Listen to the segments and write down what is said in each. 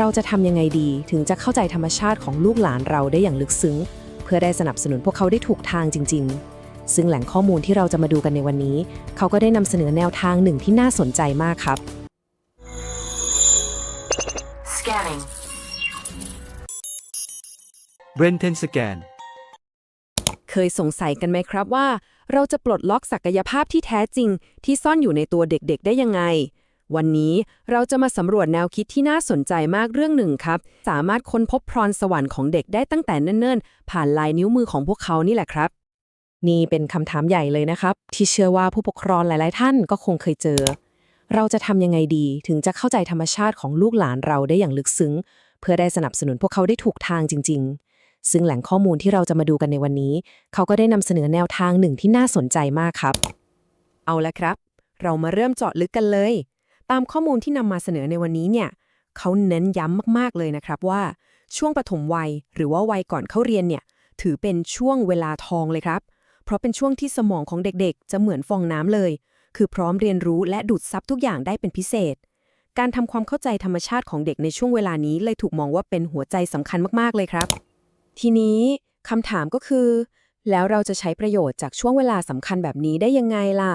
เราจะทำยังไงดีถึงจะเข้าใจธรรมชาติของลูกหลานเราได้อย่างลึกซึ้ง เพื่อได้สนับสนุนพวกเขาได้ถูกทางจริง ๆ ซึ่งแหล่งข้อมูลที่เราจะมาดูกันในวันนี้ เขาก็ได้นำเสนอแนวทางหนึ่งที่น่าสนใจมากครับ Scanning. b r e n t e n Scan เคยสงสัยกันไหมครับว่า เราจะปลดล็อกศักยภาพที่แท้จริง ที่ซ่อนอยู่ในตัวเด็กๆ ได้ยังไง วันนี้เราจะมาสำรวจแนวคิดที่น่าสนใจมากเรื่องหนึ่งครับ สามารถค้นพบพรสวรรค์ของเด็กได้ตั้งแต่เนิ่นๆ ผ่านลายนิ้วมือของพวกเขานี่แหละครับ นี่เป็นคำถามใหญ่เลยนะครับ ที่เชื่อว่าผู้ปกครองหลาย ๆ ท่านก็คงเคยเจอ เราจะทำยังไงดีถึงจะเข้าใจธรรมชาติของลูกหลานเราได้อย่างลึกซึ้ง เพื่อได้สนับสนุนพวกเขาได้ถูกทางจริง ๆซึ่งแหล่งข้อมูลที่เราจะมาดูกันในวันนี้ เขาก็ได้นำเสนอแนวทางหนึ่งที่น่าสนใจมากครับ เอาละครับ เรามาเริ่มเจาะลึกกันเลย ตามข้อมูลที่นำมาเสนอในวันนี้เนี่ยเขาเน้นย้ำมากๆเลยนะครับว่า ช่วงปฐมวัย หรือว่าวัยก่อนเข้าเรียนเนี่ยถือเป็นช่วงเวลาทองเลยครับ เพราะเป็นช่วงที่สมองของเด็กๆ จะเหมือนฟองน้ำเลย คือพร้อมเรียนรู้และดูดซับทุกอย่างได้เป็นพิเศษ การทำความเข้าใจธรรมชาติของเด็กในช่วงเวลานี้เลยถูกมองว่าเป็นหัวใจสำคัญมากๆเลยครับ ทีนี้คำถามก็คือ แล้วเราจะใช้ประโยชน์จากช่วงเวลาสำคัญแบบนี้ได้ยังไงล่ะ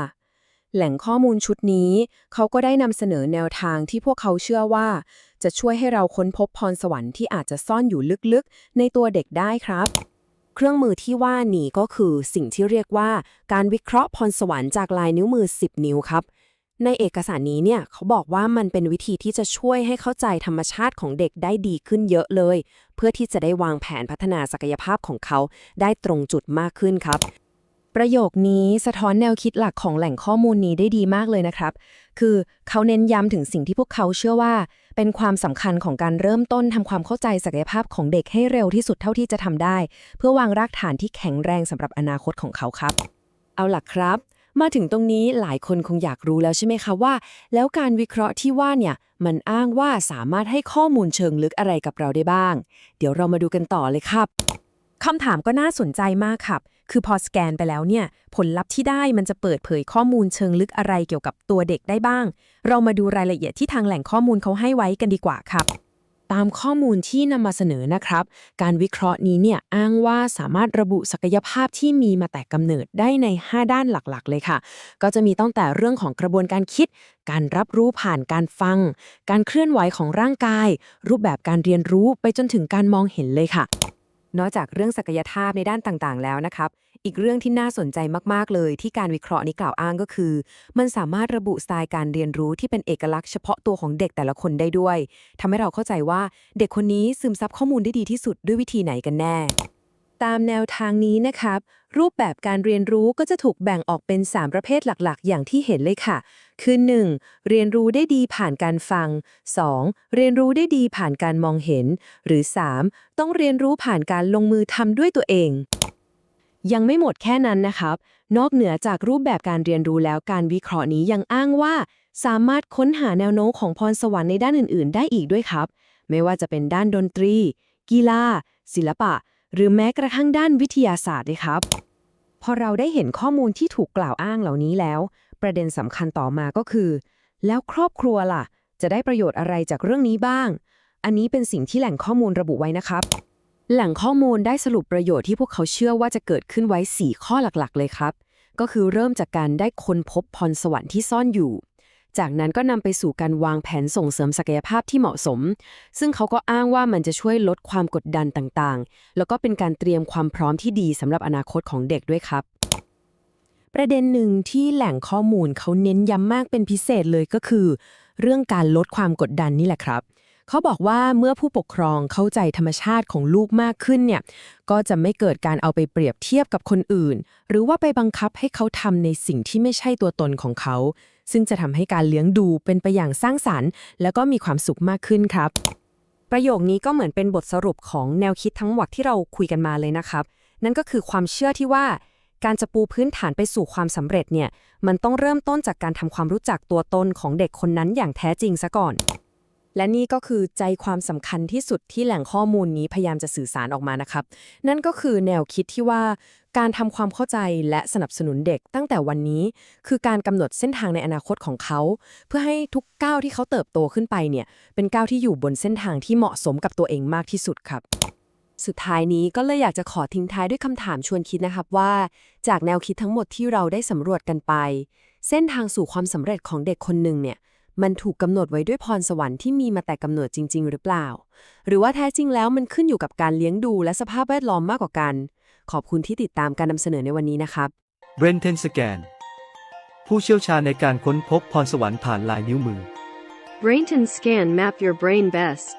แหล่งข้อมูลชุดนี้ เขาก็ได้นำเสนอแนวทางที่พวกเขาเชื่อว่า จะช่วยให้เราค้นพบพรสวรรค์ที่อาจจะซ่อนอยู่ลึกๆ ในตัวเด็กได้ครับ เครื่องมือที่ว่านี้ก็คือสิ่งที่เรียกว่า การวิเคราะห์พรสวรรค์จากลายนิ้วมือ 10 นิ้วครับ ในเอกสารนี้เนี่ยเขาบอกว่ามันเป็นวิธีที่จะช่วยให้เข้าใจธรรมชาติของเด็กได้ดีขึ้นเยอะเลย เพื่อที่จะได้วางแผนพัฒนาศักยภาพของเขาได้ตรงจุดมากขึ้นครับ ประโยคนี้สะท้อนแนวคิดหลักของแหล่งข้อมูลนี้ได้ดีมากเลยนะครับ คือเขาเน้นย้ำถึงสิ่งที่พวกเขาเชื่อว่า เป็นความสำคัญของการเริ่มต้นทำความเข้าใจศักยภาพของเด็กให้เร็วที่สุดเท่าที่จะทำได้ เพื่อวางรากฐานที่แข็งแรงสำหรับอนาคตของเขาครับ เอาล่ะครับ มาถึงตรงนี้หลายคนคงอยากรู้แล้วใช่ไหมคะว่า แล้วการวิเคราะห์ที่ว่าเนี่ยมันอ้างว่าสามารถให้ข้อมูลเชิงลึกอะไรกับเราได้บ้าง เดี๋ยวเรามาดูกันต่อเลยครับคำถามก็น่าสนใจมากครับ คือพอสแกนไปแล้วเนี่ย ผลลัพธ์ที่ได้มันจะเปิดเผยข้อมูลเชิงลึกอะไรเกี่ยวกับตัวเด็กได้บ้าง เรามาดูรายละเอียดที่ทางแหล่งข้อมูลเขาให้ไว้กันดีกว่าครับตามข้อมูลที่นำมาเสนอนะครับ การวิเคราะห์นี้เนี่ยอ้างว่าสามารถระบุศักยภาพที่มีมาแต่กำเนิดได้ใน 5 ด้านหลักๆ เลยค่ะ ก็จะมีตั้งแต่เรื่องของกระบวนการคิด การรับรู้ผ่านการฟัง การเคลื่อนไหวของร่างกาย รูปแบบการเรียนรู้ไปจนถึงการมองเห็นเลยค่ะ นอกจากเรื่องศักยภาพในด้านต่างๆ แล้วนะครับ อีกเรื่องที่น่าสนใจมากๆเลยที่การวิเคราะห์นี้กล่าวอ้างก็คือ มันสามารถระบุสไตล์การเรียนรู้ที่เป็นเอกลักษณ์เฉพาะตัวของเด็กแต่ละคนได้ด้วยทำให้เราเข้าใจว่าเด็กคนนี้ซึมซับข้อมูลได้ดีที่สุดด้วยวิธีไหนกันแน่ ตามแนวทางนี้นะครับ รูปแบบการเรียนรู้ก็จะถูกแบ่งออกเป็น 3 ประเภทหลักๆ อย่างที่เห็นเลยค่ะ คือ 1. เรียนรู้ได้ดีผ่านการฟัง 2. เรียนรู้ได้ดีผ่านการมองเห็น หรือ 3. ต้องเรียนรู้ผ่านการลงมือทำด้วยตัวเอง ยังไม่หมดแค่นั้นนะครับ นอกเหนือจากรูปแบบการเรียนรู้แล้วการวิเคราะห์นี้ยังอ้างว่า สามารถค้นหาแนวโน้มของพรสวรรค์ในด้านอื่น ๆ ได้อีกด้วยครับ ไม่ว่าจะเป็นด้านดนตรี กีฬา ศิลปะ หรือแม้กระทั่งด้านวิทยาศาสตร์เลยครับ พอเราได้เห็นข้อมูลที่ถูกกล่าวอ้างเหล่านี้แล้ว ประเด็นสำคัญต่อมาก็คือ แล้วครอบครัวล่ะ จะได้ประโยชน์อะไรจากเรื่องนี้บ้าง อันนี้เป็นสิ่งที่แหล่งข้อมูลระบุไว้นะครับ แหล่งข้อมูลได้สรุปประโยชน์ที่พวกเขาเชื่อว่าจะเกิดขึ้นไว้ 4 ข้อหลักๆ เลยครับ ก็คือเริ่มจากการได้ค้นพบพรสวรรค์ที่ซ่อนอยู่ จากนั้นก็นำไปสู่การวางแผนส่งเสริมศักยภาพที่เหมาะสม ซึ่งเขาก็อ้างว่ามันจะช่วยลดความกดดันต่างๆ แล้วก็เป็นการเตรียมความพร้อมที่ดีสำหรับอนาคตของเด็กด้วยครับประเด็นหนึ่งที่แหล่งข้อมูลเขาเน้นย้ำมากเป็นพิเศษเลยก็คือ เรื่องการลดความกดดันนี่แหละครับ เขาบอกว่าเมื่อผู้ปกครองเข้าใจธรรมชาติของลูกมากขึ้นเนี่ยก็จะไม่เกิดการเอาไปเปรียบเทียบกับคนอื่น หรือว่าไปบังคับให้เขาทำในสิ่งที่ไม่ใช่ตัวตนของเขา ซึ่งจะทำให้การเลี้ยงดูเป็นไปอย่างสร้างสรรค์ และก็มีความสุขมากขึ้นครับ ประโยคนี้ก็เหมือนเป็นบทสรุปของแนวคิดทั้งหมดที่เราคุยกันมาเลยนะครับ นั่นก็คือความเชื่อที่ว่า การจะปูพื้นฐานไปสู่ความสำเร็จเนี่ยมันต้องเริ่มต้นจากการทำความรู้จักตัวตนของเด็กคนนั้นอย่างแท้จริงซะก่อน และนี่ก็คือใจความสำคัญที่สุดที่แหล่งข้อมูลนี้พยายามจะสื่อสารออกมานะครับ นั่นก็คือแนวคิดที่ว่าการทำความเข้าใจและสนับสนุนเด็กตั้งแต่วันนี้ คือการกำหนดเส้นทางในอนาคตของเขา เพื่อให้ทุกก้าวที่เขาเติบโตขึ้นไปเนี่ย เป็นก้าวที่อยู่บนเส้นทางที่เหมาะสมกับตัวเองมากที่สุดครับ สุดท้ายนี้ก็เลยอยากจะขอทิ้งท้ายด้วยคำถามชวนคิดนะครับว่า จากแนวคิดทั้งหมดที่เราได้สำรวจกันไป เส้นทางสู่ความสำเร็จของเด็กคนหนึ่งเนี่ย มันถูกกำหนดไว้ด้วยพรสวรรค์ที่มีมาแต่กำเนิดจริง ๆ หรือเปล่า หรือว่าแท้จริงแล้วมันขึ้นอยู่กับการเลี้ยงดูและสภาพแวดล้อมมากกว่ากัน ขอบคุณที่ติดตามการนำเสนอในวันนี้นะครับเบรนเทนสแกนผู้เชี่ยวชาญในการค้นพบพรสวรรค์ผ่านลายนิ้วมือ Brainton Scan Map Your Brain Best